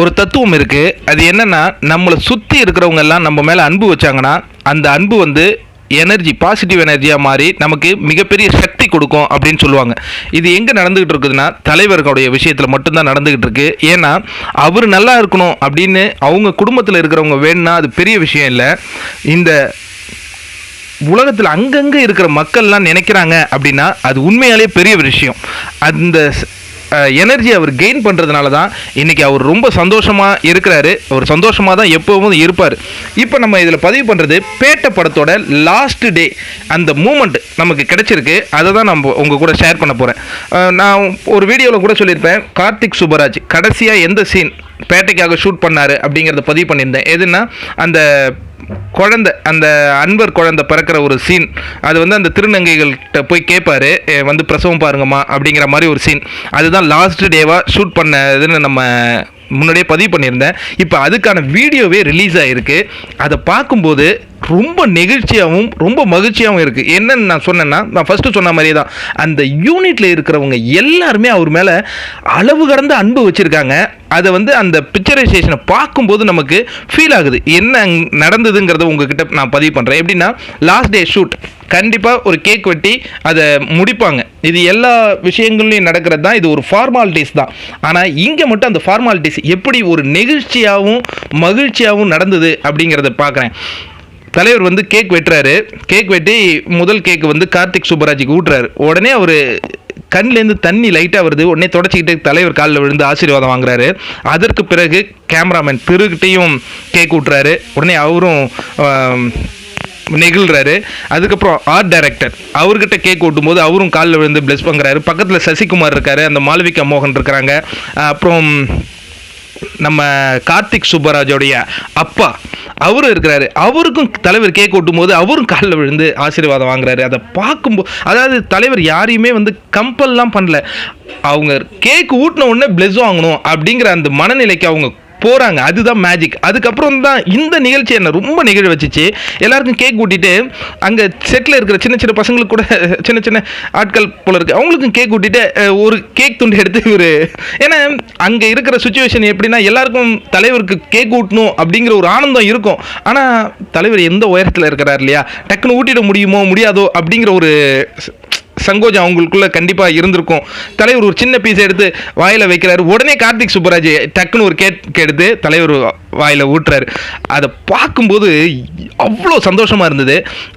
ஒரு தத்துவம் இருக்குது அது என்னென்னா நம்மளை சுற்றி இருக்கிறவங்க எல்லாம் நம்ம மேலே அன்பு வச்சாங்கன்னா அந்த அன்பு வந்து எனர்ஜி பாசிட்டிவ் எனர்ஜியாக மாறி நமக்கு மிகப்பெரிய சக்தி கொடுக்கும் அப்படின்னு சொல்லுவாங்க. இது எங்கே நடந்துகிட்டு இருக்குதுன்னா தலைவர்களுடைய விஷயத்தில் மட்டும்தான் நடந்துகிட்டு இருக்கு. ஏன்னா அவர் நல்லா இருக்கணும் அப்படின்னு அவங்க குடும்பத்தில் இருக்கிறவங்க வேணும்னா அது பெரிய விஷயம் இல்லை. இந்த உலகத்தில் அங்கங்கே இருக்கிற மக்கள்லாம் நினைக்கிறாங்க அப்படின்னா அது உண்மையாலே பெரிய விஷயம். அந்த எனர்ஜி அவர் கெயின் பண்ணுறதுனால தான் இன்றைக்கி அவர் ரொம்ப சந்தோஷமாக இருக்கிறாரு. அவர் சந்தோஷமாக தான் எப்போவும் இருப்பார். இப்போ நம்ம இதில் பதிவு பண்ணுறது பேட்ட படத்தோட லாஸ்ட் டே அந்த மூமெண்ட் நமக்கு கிடைச்சிருக்கு. அதை தான் நம்ம உங்கள் கூட ஷேர் பண்ண போகிறேன் நான் ஒரு வீடியோவில் கூட சொல்லியிருப்பேன். கார்த்திக் சுப்பராஜ் கடைசியாக எந்த சீன் பேட்டைக்காக ஷூட் பண்ணார் அப்படிங்கிறத பதிவு பண்ணியிருந்தேன். எதுன்னா அந்த குழந்தை அந்த அன்பர் குழந்தை பிறக்கிற ஒரு சீன் அது வந்து அந்த திருநங்கைகள்கிட்ட போய் கேட்பாரு வந்து பிரசவம் பாருங்கம்மா அப்படிங்கிற மாதிரி ஒரு சீன் அதுதான் லாஸ்ட் டேவாக ஷூட் பண்ணதுன்னு நம்ம முன்னாடியே பதிவு பண்ணியிருந்தேன். இப்போ அதுக்கான வீடியோவே ரிலீஸ் ஆகிருக்கு அதை பார்க்கும்போது ரொம்ப நெகிழ்ச்சியாகவும் ரொம்ப மகிழ்ச்சியாகவும் இருக்குது என்னன்னு நான் சொன்னேன்னா நான் ஃபஸ்ட்டு சொன்ன மாதிரியே தான். அந்த யூனிட்டில் இருக்கிறவங்க எல்லாருமே அவர் மேலே அளவு கடந்த அன்பு வச்சுருக்காங்க. அதை வந்து அந்த பிக்சரைசேஷனை பார்க்கும்போது நமக்கு ஃபீல் ஆகுது. என்ன நடந்ததுங்கிறத உங்ககிட்ட நான் பதிவு பண்ணுறேன் எப்படின்னா லாஸ்ட் டே ஷூட் கண்டிப்பாக ஒரு கேக் வெட்டி அதை முடிப்பாங்க. இது எல்லா விஷயங்கள்லையும் நடக்கிறது தான். இது ஒரு ஃபார்மாலிட்டிஸ் தான். ஆனால் இங்கே மட்டும் அந்த ஃபார்மாலிட்டிஸ் எப்படி ஒரு நெகிழ்ச்சியாகவும் மகிழ்ச்சியாகவும் நடந்தது அப்படிங்கிறத பார்க்குறேன் தலைவர் வந்து கேக் வெட்டுறாரு. கேக் வெட்டி முதல் கேக் வந்து கார்த்திக் சுப்பராஜுக்கு ஊட்டுறாரு. உடனே அவர் கண்லேருந்து தண்ணி லைட்டாக வருது. உடனே தொடச்சிக்கிட்டு தலைவர் காலில் விழுந்து ஆசீர்வாதம் வாங்குறாரு. அதற்கு பிறகு கேமராமேன் திருகிட்டையும் கேக் ஊட்டுறாரு. உடனே அவரும் நெகிழ்றாரு. அதுக்கப்புறம் ஆர்ட் டைரக்டர் அவர்கிட்ட கேக் ஓட்டும்போது அவரும் காலில் விழுந்து பிளஸ் பண்ணுறாரு பக்கத்தில் சசிகுமார் இருக்காரு அந்த மாளவிகா மோகன் இருக்கிறாங்க. அப்புறம் நம்ம கார்த்திக் சுப்பராஜோடைய அப்பா அவரும் இருக்கிறாரு. அவருக்கும் தலைவர் கேக் ஓட்டும் போது அவரும் காலில் விழுந்து ஆசீர்வாதம் வாங்குறாரு. அதை பார்க்கும்போது அதாவது தலைவர் யாரையுமே வந்து கம்பல்லாம் பண்ணல. அவங்க கேக் ஊட்டின உடனே பிளஸ் வாங்கணும் அப்படிங்கிற அந்த மனநிலைக்கு அவங்க போகிறாங்க அதுதான் மேஜிக் அதுக்கப்புறம் தான் இந்த நிகழ்ச்சி என்ன ரொம்ப நிகழ வச்சுச்சு. எல்லாருக்கும் கேக் கூட்டிகிட்டு அங்கே செட்டில் இருக்கிற சின்ன சின்ன பசங்களுக்கு கூட சின்ன சின்ன ஆட்கள் போல இருக்கு. அவங்களுக்கும் கேக் ஊட்டிட்டு ஒரு கேக் துண்டு எடுத்து ஒரு ஏன்னா அங்கே இருக்கிற சுச்சுவேஷன் எப்படின்னா எல்லாருக்கும் தலைவருக்கு கேக் ஊட்டணும் அப்படிங்கிற ஒரு ஆனந்தம் இருக்கும். ஆனால் தலைவர் எந்த உயரத்தில் இருக்கிறார் இல்லையா? டக்குன்னு ஊட்டிட முடியுமோ முடியாதோ அப்படிங்கிற ஒரு சங்கோஜம் அவங்களுக்குள்ள கண்டிப்பாக இருந்திருக்கும். தலைவர் ஒரு சின்ன பீஸ் எடுத்து வாயில் வைக்கிறாரு. உடனே கார்த்திக் சுப்பராஜ் டக்குன்னு ஒரு கேக் எடுத்து தலைவர் வாயில் ஊட்டுறாரு. அதை பார்க்கும்போது அவ்வளோ சந்தோஷமாக இருந்தது.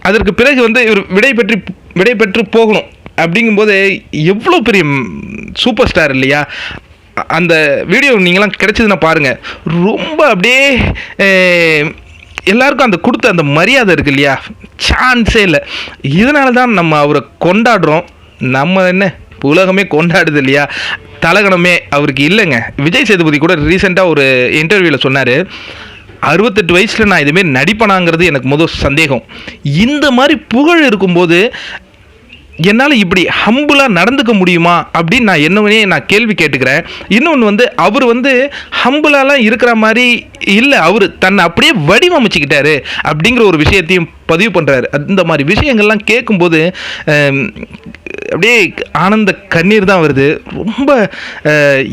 அதற்கு பிறகு வந்து இவர் விடை பெற்று விடை பெற்று போகணும். அப்படிங்கும்போது எவ்வளோ பெரிய சூப்பர் ஸ்டார் இல்லையா? அந்த வீடியோ நீங்களாம் கிடைச்சதுன்னா பாருங்கள் ரொம்ப அப்படியே எல்லாருக்கும் அந்த கொடுத்த அந்த மரியாதை இருக்கு இல்லையா? சான்ஸே இல்லை. இதனால தான் நம்ம அவரை கொண்டாடுறோம். நம்ம என்ன உலகமே கொண்டாடுது இல்லையா? தலகணமே அவருக்கு இல்லைங்க. விஜய் சேதுபதி கூட ரீசெண்டாக ஒரு இன்டர்வியூவில் சொன்னார் அறுபத்தெட்டு வயசில் நான் இதுமாரி நடிப்பனாங்கிறது எனக்கு முதல் சந்தேகம். இந்த மாதிரி புகழ் இருக்கும்போது என்னால் இப்படி ஹம்புளாக நடந்துக்க முடியுமா அப்படின்னு நான் என்னவனே நான் கேள்வி கேட்டுக்கிறேன். இன்னொன்று வந்து அவர் வந்து ஹம்புலாலாம் இருக்கிற மாதிரி இல்லை. அவர் தன்னை அப்படியே வடிவமைச்சுக்கிட்டாரு அப்படிங்கிற ஒரு விஷயத்தையும் பதிவு பண்ணுறாரு அந்த மாதிரி விஷயங்கள்லாம் கேட்கும்போது அப்படியே ஆனந்த கண்ணீர் தான் வருது. ரொம்ப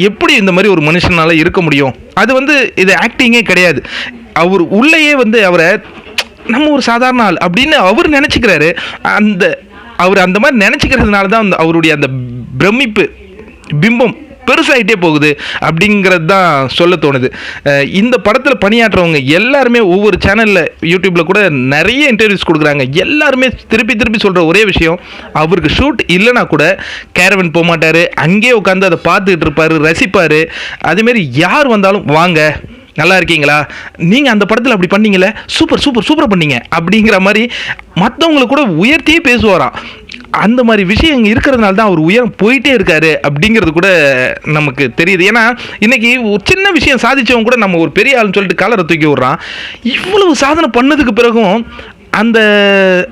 எப்படி இந்த மாதிரி ஒரு மனுஷனால் இருக்க முடியும்? அது வந்து இது ஆக்டிங்கே கிடையாது. அவர் உள்ளேயே வந்து அவரை நம்ம ஒரு சாதாரண ஆள் அப்படின்னு அவர் நினச்சிக்கிறாரு. அந்த அவர் அந்த மாதிரி நினச்சிக்கிறதுனால தான் அந்த அவருடைய அந்த பிரமிப்பு பிம்பம் பெருசாகிட்டே போகுது அப்படிங்கிறது தான் சொல்ல தோணுது. இந்த படத்தில் பணியாற்றவங்க எல்லாருமே ஒவ்வொரு சேனலில் யூடியூப்பில் கூட நிறைய இன்டர்வியூஸ் கொடுக்குறாங்க. எல்லாருமே திருப்பி திருப்பி சொல்கிற ஒரே விஷயம் அவருக்கு ஷூட் இல்லைனா கூட கேரவன் போக மாட்டார் அங்கேயே உட்காந்து அதை பார்த்துக்கிட்டு இருப்பார் ரசிப்பார். அதேமாரி யார் வந்தாலும் வாங்க. நல்லா இருக்கீங்களா? நீங்கள் அந்த படத்தில் அப்படி பண்ணீங்களே சூப்பர் சூப்பர் சூப்பர் பண்ணீங்க. அப்படிங்கிற மாதிரி மற்றவங்களை கூட உயர்த்தியே பேசுவாராம். அந்த மாதிரி விஷயம் இங்கே இருக்கிறதுனால தான் அவர் உயரம் போயிட்டே இருக்காரு அப்படிங்கிறது கூட நமக்கு தெரியுது. ஏன்னா இன்னைக்கு ஒரு சின்ன விஷயம் சாதிச்சவங்க கூட நம்ம ஒரு பெரிய ஆள்னு சொல்லிட்டு காலரை தூக்கி விட்றான். இவ்வளவு சாதனை பண்ணதுக்கு பிறகும் அந்த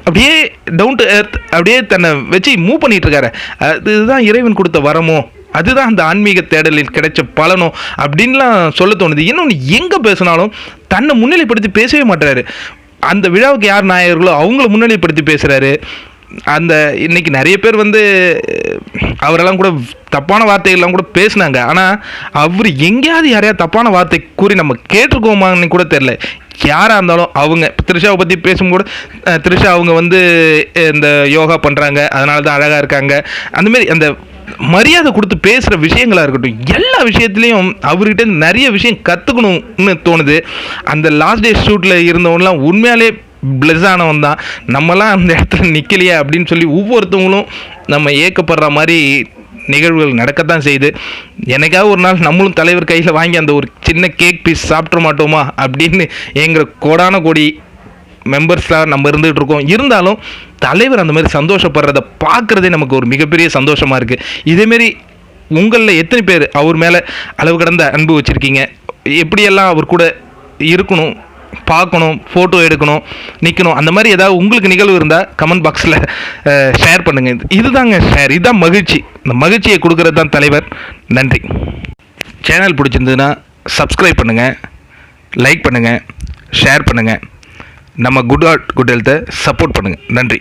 அப்படியே டவுன் டு எர்த் அப்படியே தன்னை வச்சு மூவ் பண்ணிட்டு இருக்காரு. அதுதான் இறைவன் கொடுத்த வரமோ அதுதான் அந்த ஆன்மீக தேடலில் கிடைச்ச பலனோ அப்படின்லாம் சொல்ல தோணுது. இன்னொன்று எங்கே பேசினாலும் தன்னை முன்னிலைப்படுத்தி பேசவே மாட்டுறாரு அந்த விழாவுக்கு யார் நாயகர்களோ அவங்கள முன்னிலைப்படுத்தி பேசுகிறாரு அந்த இன்னைக்கு நிறைய பேர் வந்து அவரெல்லாம் கூட தப்பான வார்த்தைகள்லாம் கூட பேசினாங்க. ஆனால் அவர் எங்கேயாவது யாரையாவது தப்பான வார்த்தை கூறி நம்ம கேட்டிருக்கோமான்னு கூட தெரில யாராக இருந்தாலும் அவங்க த்ரிஷாவை பற்றி பேசும்போது த்ரிஷா அவங்க வந்து இந்த யோகா பண்ணுறாங்க அதனால தான் அழகாக இருக்காங்க அந்தமாரி அந்த மரியாதை கொடுத்து பேசுகிற விஷயங்களாக இருக்கட்டும் எல்லா விஷயத்துலையும் அவர்கிட்ட நிறைய விஷயம் கற்றுக்கணும்னு தோணுது. அந்த லாஸ்ட் டே ஷூட்டில் இருந்தவங்களாம் உண்மையாலே பிளஸ் ஆனவன் தான். நம்மலாம் அந்த இடத்துல நிற்கலையே அப்படின்னு சொல்லி ஒவ்வொருத்தவங்களும் நம்ம ஏக்கப்படுற மாதிரி நிகழ்வுகள் நடக்கத்தான் செய்யுது. எனக்காக ஒரு நாள் நம்மளும் தலைவர் கையில் வாங்கி அந்த ஒரு சின்ன கேக் பீஸ் சாப்பிட்ற மாட்டோமா அப்படின்னு எங்கிற கோடான கோடி மெம்பர்ஸ்லாம் நம்ம இருந்துகிட்டு இருக்கோம். இருந்தாலும் தலைவர் அந்த மாதிரி சந்தோஷப்படுறத பார்க்குறதே நமக்கு ஒரு மிகப்பெரிய சந்தோஷமாக இருக்குது இதேமாரி உங்களில் எத்தனை பேர் அவர் மேலே அளவு கடந்த அன்பு வச்சுருக்கீங்க? எப்படியெல்லாம் அவர் கூட இருக்கணும் பார்க்கணும் ஃபோட்டோ எடுக்கணும் நிற்கணும் அந்த மாதிரி ஏதாவது உங்களுக்கு நிகழ்வு இருந்தால் கமெண்ட் பாக்ஸில் ஷேர் பண்ணுங்கள் இதுதாங்க ஷேர் இதுதான் மகிழ்ச்சி. இந்த மகிழ்ச்சியை கொடுக்கறது தான் தலைவர். நன்றி. சேனல் பிடிச்சிருந்ததுன்னா சப்ஸ்கிரைப் பண்ணுங்கள் லைக் பண்ணுங்கள் ஷேர் பண்ணுங்கள் நம்ம குட் ஆர்ட் குட் ஹெல்த்தை சப்போர்ட் பண்ணுங்கள் நன்றி.